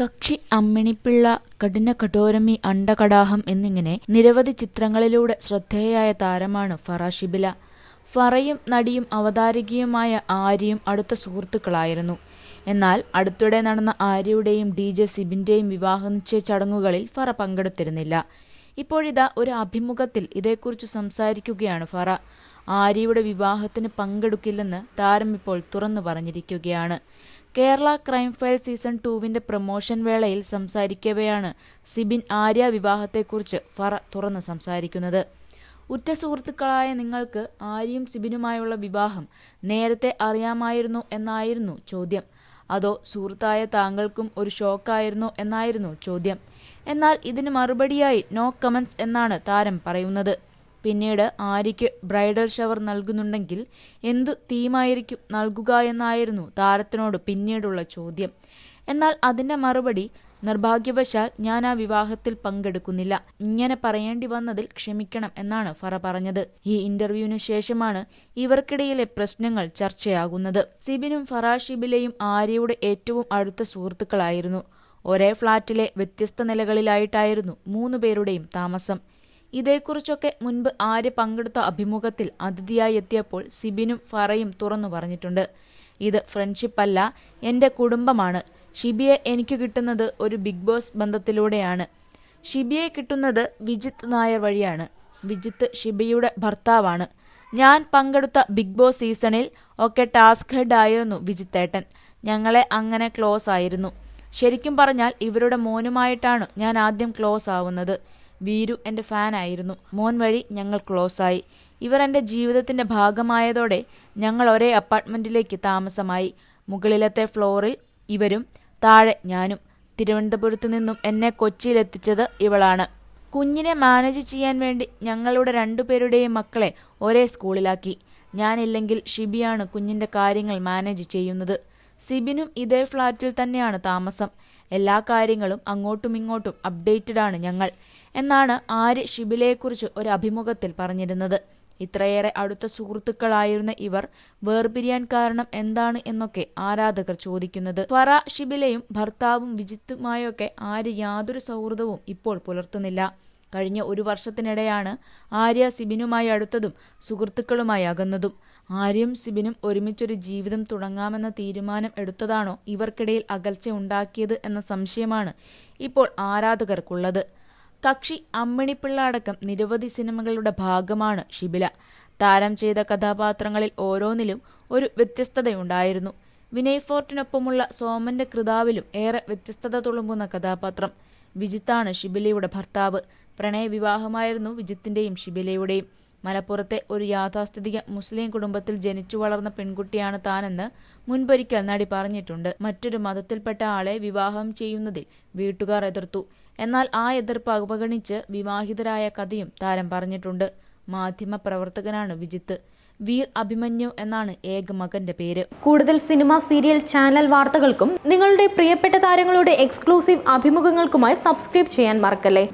കക്ഷി അമ്മിണിപ്പിള്ള കഠിന കഠോരമി അണ്ടകടാഹം എന്നിങ്ങനെ നിരവധി ചിത്രങ്ങളിലൂടെ ശ്രദ്ധേയായ താരമാണ് ഫറ ഷിബില. ഫറയും നടിയും അവതാരകയുമായ ആര്യയും അടുത്ത സുഹൃത്തുക്കളായിരുന്നു. എന്നാൽ അടുത്തിടെ നടന്ന ആര്യയുടെയും ഡി ജെ സിബിന്റെയും വിവാഹ നിശ്ചയ ചടങ്ങുകളിൽ ഫറ പങ്കെടുത്തിരുന്നില്ല. ഇപ്പോഴിതാ ഒരു അഭിമുഖത്തിൽ ഇതേക്കുറിച്ച് സംസാരിക്കുകയാണ് ഫറ. ആര്യയുടെ വിവാഹത്തിന് പങ്കെടുക്കില്ലെന്ന് താരം ഇപ്പോൾ തുറന്നു പറഞ്ഞിരിക്കുകയാണ്. കേരള ക്രൈം ഫയൽ സീസൺ ടൂവിന്റെ പ്രമോഷൻ വേളയിൽ സംസാരിക്കവെയാണ് സിബിൻ ആര്യ വിവാഹത്തെക്കുറിച്ച് ഫറ തുറന്ന് സംസാരിക്കുന്നത്. ഉറ്റ സുഹൃത്തുക്കളായ നിങ്ങൾക്ക് ആര്യയും സിബിനുമായുള്ള വിവാഹം നേരത്തെ അറിയാമായിരുന്നു എന്നായിരുന്നു ചോദ്യം. അതോ സുഹൃത്തായ താങ്കൾക്കും ഒരു ഷോക്കായിരുന്നോ എന്നായിരുന്നു ചോദ്യം. എന്നാൽ ഇതിന് മറുപടിയായി നോ കമന്റ്സ് എന്നാണ് താരം പറയുന്നത്. പിന്നീട് ആര്യയ്ക്ക് ബ്രൈഡൽ ഷവർ നൽകുന്നുണ്ടെങ്കിൽ എന്തു തീമായിരിക്കും നൽകുക എന്നായിരുന്നു താരത്തിനോട് പിന്നീടുള്ള ചോദ്യം. എന്നാൽ അതിന്റെ മറുപടി നിർഭാഗ്യവശാൽ ഞാൻ ആ വിവാഹത്തിൽ പങ്കെടുക്കുന്നില്ല. ഇങ്ങനെ പറയേണ്ടി വന്നതിൽ ക്ഷമിക്കണം എന്നാണ് ഫറ പറഞ്ഞത്. ഈ ഇന്റർവ്യൂവിനു ശേഷമാണ് ഇവർക്കിടയിലെ പ്രശ്നങ്ങൾ ചർച്ചയാകുന്നത്. സിബിനും ഫറാഷിബിലെയും ആര്യയുടെ ഏറ്റവും അടുത്ത സുഹൃത്തുക്കളായിരുന്നു. ഒരേ ഫ്ളാറ്റിലെ വ്യത്യസ്ത നിലകളിലായിട്ടായിരുന്നു മൂന്നുപേരുടെയും താമസം. ഇതേക്കുറിച്ചൊക്കെ മുൻപ് ആര്യ പങ്കെടുത്ത അഭിമുഖത്തിൽ അതിഥിയായി എത്തിയപ്പോൾ സിബിനും ഫറയും തുറന്നു പറഞ്ഞിട്ടുണ്ട്. ഇത് ഫ്രണ്ട്ഷിപ്പല്ല എന്റെ കുടുംബമാണ്. ഷിബിയെ എനിക്ക് കിട്ടുന്നത് ഒരു ബിഗ് ബോസ് ബന്ധത്തിലൂടെയാണ്. ഷിബിയെ കിട്ടുന്നത് വിജിത്ത് നായർ വഴിയാണ്. വിജിത്ത് ഷിബിയുടെ ഭർത്താവാണ്. ഞാൻ പങ്കെടുത്ത ബിഗ് ബോസ് സീസണിൽ ഒക്കെ ടാസ്ക് ഹെഡ് ആയിരുന്നു വിജിത്തേട്ടൻ ഞങ്ങളെ അങ്ങനെ ക്ലോസ് ആയിരുന്നു. ശരിക്കും പറഞ്ഞാൽ ഇവരുടെ മോനുമായിട്ടാണ് ഞാൻ ആദ്യം ക്ലോസ് ആവുന്നത്. വീരു എന്റെ ഫാനായിരുന്നു മോൻ വഴി ഞങ്ങൾ ക്ലോസ് ആയി. ഇവർ എന്റെ ജീവിതത്തിന്റെ ഭാഗമായതോടെ ഞങ്ങൾ ഒരേ അപ്പാർട്ട്മെന്റിലേക്ക് താമസമായി. മുകളിലത്തെ ഫ്ലോറിൽ ഇവരും താഴെ ഞാനും. തിരുവനന്തപുരത്തു നിന്നും എന്നെ കൊച്ചിയിലെത്തിച്ചത് ഇവളാണ്. കുഞ്ഞിനെ മാനേജ് ചെയ്യാൻ വേണ്ടി ഞങ്ങളുടെ രണ്ടുപേരുടെയും മക്കളെ ഒരേ സ്കൂളിലാക്കി ഞാനില്ലെങ്കിൽ ഷിബിയാണ് കുഞ്ഞിന്റെ കാര്യങ്ങൾ മാനേജ് ചെയ്യുന്നത്. സിബിനും ഇതേ ഫ്ലാറ്റിൽ തന്നെയാണ് താമസം. എല്ലാ കാര്യങ്ങളും അങ്ങോട്ടും ഇങ്ങോട്ടും അപ്ഡേറ്റഡ് ആണ് ഞങ്ങൾ എന്നാണ് ആര്യ ഷിബിലയെക്കുറിച്ച് ഒരു അഭിമുഖത്തിൽ പറഞ്ഞിരുന്നത്. ഇത്രയേറെ അടുത്ത സുഹൃത്തുക്കളായിരുന്ന ഇവർ വേർപിരിയാൻ കാരണം എന്താണ് എന്നൊക്കെ ആരാധകർ ചോദിക്കുന്നത്. ഫറ ഷിബിലയും ഭർത്താവും വിജിത്തുമായൊക്കെ ആര് യാതൊരു സൗഹൃദവും ഇപ്പോൾ പുലർത്തുന്നില്ല. കഴിഞ്ഞ ഒരു വർഷത്തിനിടെയാണ് ആര്യ സിബിനുമായി അടുത്തതും സുഹൃത്തുക്കളുമായി അകന്നതും. ആര്യയും സിബിനും ഒരുമിച്ചൊരു ജീവിതം തുടങ്ങാമെന്ന തീരുമാനം എടുത്തതാണോ ഇവർക്കിടയിൽ അകൽച്ച ഉണ്ടാക്കിയത് എന്ന സംശയമാണ് ഇപ്പോൾ ആരാധകർക്കുള്ളത്. കക്ഷി അമ്മിണിപ്പിള്ള അടക്കം നിരവധി സിനിമകളുടെ ഭാഗമാണ് ഷിബില താരം ചെയ്ത കഥാപാത്രങ്ങളിൽ ഓരോന്നിലും ഒരു വ്യത്യസ്തതയുണ്ടായിരുന്നു. വിനയ് ഫോർട്ടിനൊപ്പമുള്ള സോമന്റെ കൃതാവിലും ഏറെ വ്യത്യസ്തത തുളുമ്പുന്ന കഥാപാത്രം. വിജിത്താണ് ഷിബിലയുടെ ഭർത്താവ്. പ്രണയവിവാഹമായിരുന്നു വിജിത്തിന്റെയും ഷിബിലയുടെയും മലപ്പുറത്തെ ഒരു യാഥാസ്ഥിതിക മുസ്ലിം കുടുംബത്തിൽ ജനിച്ചു വളർന്ന പെൺകുട്ടിയാണ് താനെന്ന് മുൻപൊരിക്കൽ നടി പറഞ്ഞിട്ടുണ്ട്. മറ്റൊരു മതത്തിൽപ്പെട്ട ആളെ വിവാഹം ചെയ്യുന്നതിൽ വീട്ടുകാർ എതിർത്തു. എന്നാൽ ആ എതിർപ്പ് അവഗണിച്ച് വിവാഹിതരായ കഥയും താരം പറഞ്ഞിട്ടുണ്ട്. മാധ്യമ പ്രവർത്തകനാണ് വിജിത്ത്. വീർ അഭിമന്യു എന്നാണ് ഏക മകന്റെ പേര്. കൂടുതൽ സിനിമ സീരിയൽ ചാനൽ വാർത്തകൾക്കും നിങ്ങളുടെ പ്രിയപ്പെട്ട താരങ്ങളുടെ എക്സ്ക്ലൂസീവ് അഭിമുഖങ്ങൾക്കുമായി സബ്സ്ക്രൈബ് ചെയ്യാൻ മറക്കല്ലേ?